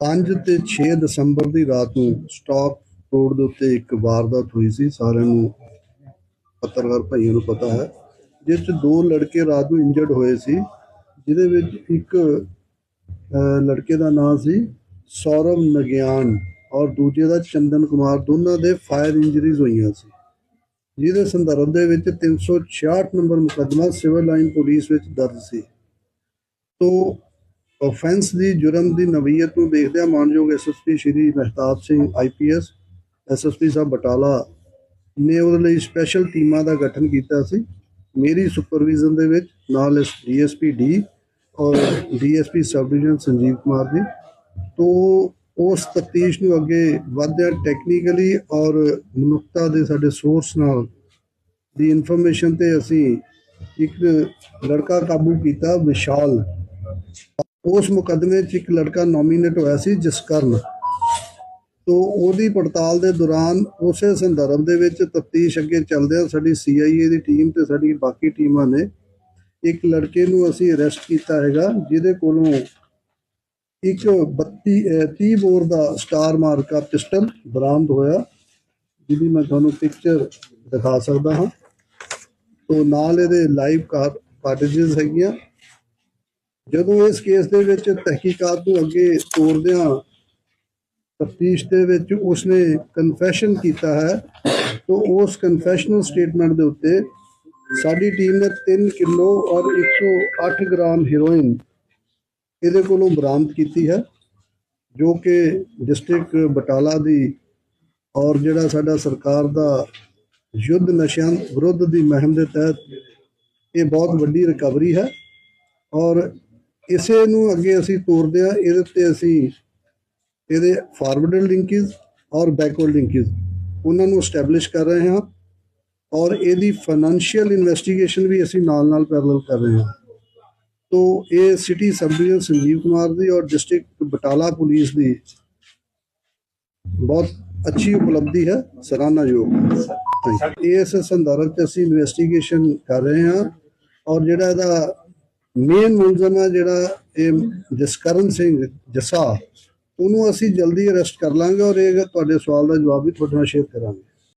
5 ਤੇ 6 ਦਸੰਬਰ ਦੀ ਰਾਤ ਨੂੰ ਸਟਾਕ ਰੋਡ ਦੇ ਉੱਤੇ ਇੱਕ ਵਾਰਦਾਤ ਹੋਈ ਸੀ। ਸਾਰਿਆਂ ਨੂੰ ਪੱਤਰਕਾਰ ਭਾਈਆਂ ਨੂੰ ਪਤਾ ਹੈ, ਜਿਸ 'ਚ ਦੋ ਲੜਕੇ ਰਾਤ ਨੂੰ ਇੰਜਰਡ ਹੋਏ ਸੀ, ਜਿਹਦੇ ਵਿੱਚ ਇੱਕ ਲੜਕੇ ਦਾ ਨਾਮ ਸੀ ਸੌਰਵ ਨਗਿਆਨ ਔਰ ਦੂਜੇ ਦਾ ਚੰਦਨ ਕੁਮਾਰ। ਦੋਨਾਂ ਦੇ ਫਾਇਰ ਇੰਜਰੀਜ਼ ਹੋਈਆਂ ਸੀ। ਜਿਹਦੇ ਸੰਦਰਭ ਦੇ ਵਿੱਚ 366 ਨੰਬਰ ਮੁਕੱਦਮਾ ਸਿਵਲ ਲਾਈਨ ਪੁਲਿਸ ਵਿੱਚ ਦਰਜ ਸੀ। ਤੋ ਆਫੈਂਸ ਦੀ ਜੁਰਮ ਦੀ ਨਵੀਅਤ ਨੂੰ ਦੇਖਦਿਆਂ ਮਾਨਯੋਗ SSP Shri Mehtab Singh IPS SSP ਸਾਹਿਬ ਬਟਾਲਾ ਨੇ ਉਹਦੇ ਲਈ ਸਪੈਸ਼ਲ ਟੀਮਾਂ ਦਾ ਗਠਨ ਕੀਤਾ ਸੀ। ਮੇਰੀ ਸੁਪਰਵਿਜ਼ਨ ਦੇ ਵਿੱਚ ਨਾਲ ਡੀਐਸਪੀ ਡੀ ਔਰ DSP sub division Sanjeev Kumar ji. ਤੋ ਉਸ ਤਫਤੀਸ਼ ਨੂੰ ਅੱਗੇ ਵਧਦਿਆਂ ਟੈਕਨੀਕਲੀ ਔਰ ਮਨੁੱਖਤਾ ਦੇ ਸਾਡੇ ਸੋਰਸ ਨਾਲ ਦੀ ਇਨਫੋਰਮੇਸ਼ਨ ਤੇ ਅਸੀਂ ਇੱਕ ਲੜਕਾ ਕਾਬੂ ਕੀਤਾ, ਵਿਸ਼ਾਲ। ਉਸ ਮੁਕੱਦਮੇ 'ਚ ਇੱਕ ਲੜਕਾ ਨੋਮੀਨੇਟ ਹੋਇਆ ਸੀ ਜਸਕਰਨ। ਤੋ ਉਹਦੀ ਪੜਤਾਲ ਦੇ ਦੌਰਾਨ ਉਸੇ ਸੰਦਰਭ ਦੇ ਵਿੱਚ ਤਫਤੀਸ਼ ਅੱਗੇ ਚੱਲਦਿਆਂ ਸਾਡੀ ਸੀਆਈਏ ਦੀ ਟੀਮ ਤੇ ਸਾਡੀ ਬਾਕੀ ਟੀਮਾਂ ਨੇ ਇੱਕ ਲੜਕੇ ਨੂੰ ਅਸੀਂ ਅਰੈਸਟ ਕੀਤਾ ਹੈਗਾ, ਜਿਹਦੇ ਕੋਲੋਂ ਇੱਕ 32 ਅਹ 30 ਬੋਰ ਦਾ ਸਟਾਰ ਮਾਰਕਾ ਪਿਸਟਲ ਬਰਾਮਦ ਹੋਇਆ, ਜਿਹਦੀ ਮੈਂ ਤੁਹਾਨੂੰ ਪਿਕਚਰ ਦਿਖਾ ਸਕਦਾ ਹਾਂ। ਤੋ ਨਾਲ ਇਹਦੇ ਲਾਈਵ ਕਾਰਟੇਜਸ ਹੈਗੀਆਂ। ਜਦੋਂ ਇਸ ਕੇਸ ਦੇ ਵਿੱਚ ਤਹਿਕੀਕਾਤ ਨੂੰ ਅੱਗੇ ਤੋਰਦਿਆਂ ਤਫਤੀਸ਼ ਦੇ ਵਿੱਚ ਉਸਨੇ ਕਨਫੈਸ਼ਨ ਕੀਤਾ ਹੈ, ਤੋ ਉਸ ਕਨਫੈਸ਼ਨਲ ਸਟੇਟਮੈਂਟ ਦੇ ਉੱਤੇ ਸਾਡੀ ਟੀਮ ਨੇ 3 ਕਿਲੋ ਔਰ 108 ਗ੍ਰਾਮ ਹੈਰੋਇਨ ਇਹਦੇ ਕੋਲੋਂ ਬਰਾਮਦ ਕੀਤੀ ਹੈ, ਜੋ ਕਿ ਡਿਸਟ੍ਰਿਕਟ ਬਟਾਲਾ ਦੀ ਔਰ ਜਿਹੜਾ ਸਾਡਾ ਸਰਕਾਰ ਦਾ ਯੁੱਧ ਨਸ਼ਿਆਂ ਵਿਰੁੱਧ ਦੀ ਮੁਹਿੰਮ ਦੇ ਤਹਿਤ ਇਹ ਬਹੁਤ ਵੱਡੀ ਰਿਕਵਰੀ ਹੈ ਔਰ ਇਸੇ ਨੂੰ ਅੱਗੇ ਅਸੀਂ ਤੋਰਦੇ ਆ ਇਹਦੇ ਤੇ ਅਸੀਂ ਇਹਦੇ ਫਾਰਵਰਡ ਲਿੰਕੇਜ ਔਰ ਬੈਕਵਰਡ ਲਿੰਕੇਜ ਉਹਨਾਂ ਨੂੰ ਐਸਟੈਬਲਿਸ਼ ਕਰ ਰਹੇ ਹਾਂ ਔਰ ਇਹਦੀ ਫਾਈਨੈਂਸ਼ੀਅਲ ਇਨਵੈਸਟੀਗੇਸ਼ਨ ਵੀ ਅਸੀਂ ਨਾਲ-ਨਾਲ ਪੈਰਲਲ ਕਰ ਰਹੇ ਹਾਂ ਤੋ ਇਹ city sub division Sanjeev Kumar ਦੀ ਔਰ ਡਿਸਟ੍ਰਿਕਟ ਬਟਾਲਾ ਪੁਲਿਸ ਦੀ ਬਹੁਤ ਅੱਛੀ ਉਪਲਬਧੀ ਹੈ ਸਰਾਹਨਾਯੋਗ. ਇਸ ਸੰਦਰਭ ਚ ਅਸੀਂ ਇਨਵੈਸਟੀਗੇਸ਼ਨ ਕਰ ਰਹੇ ਹਾਂ ਔਰ ਜਿਹੜਾ ਇਹਦਾ ਮੇਨ ਮੁਲਜ਼ਮ ਹੈ ਜਿਹੜਾ ਇਹ ਜਸਕਰਨ ਸਿੰਘ ਜਸਾ, ਉਹਨੂੰ ਅਸੀਂ ਜਲਦੀ ਅਰੈਸਟ ਕਰ ਲਾਂਗੇ ਔਰ ਇਹ ਤੁਹਾਡੇ ਸਵਾਲ ਦਾ ਜਵਾਬ ਵੀ ਤੁਹਾਡੇ ਨਾਲ ਸ਼ੇਅਰ ਕਰਾਂਗੇ।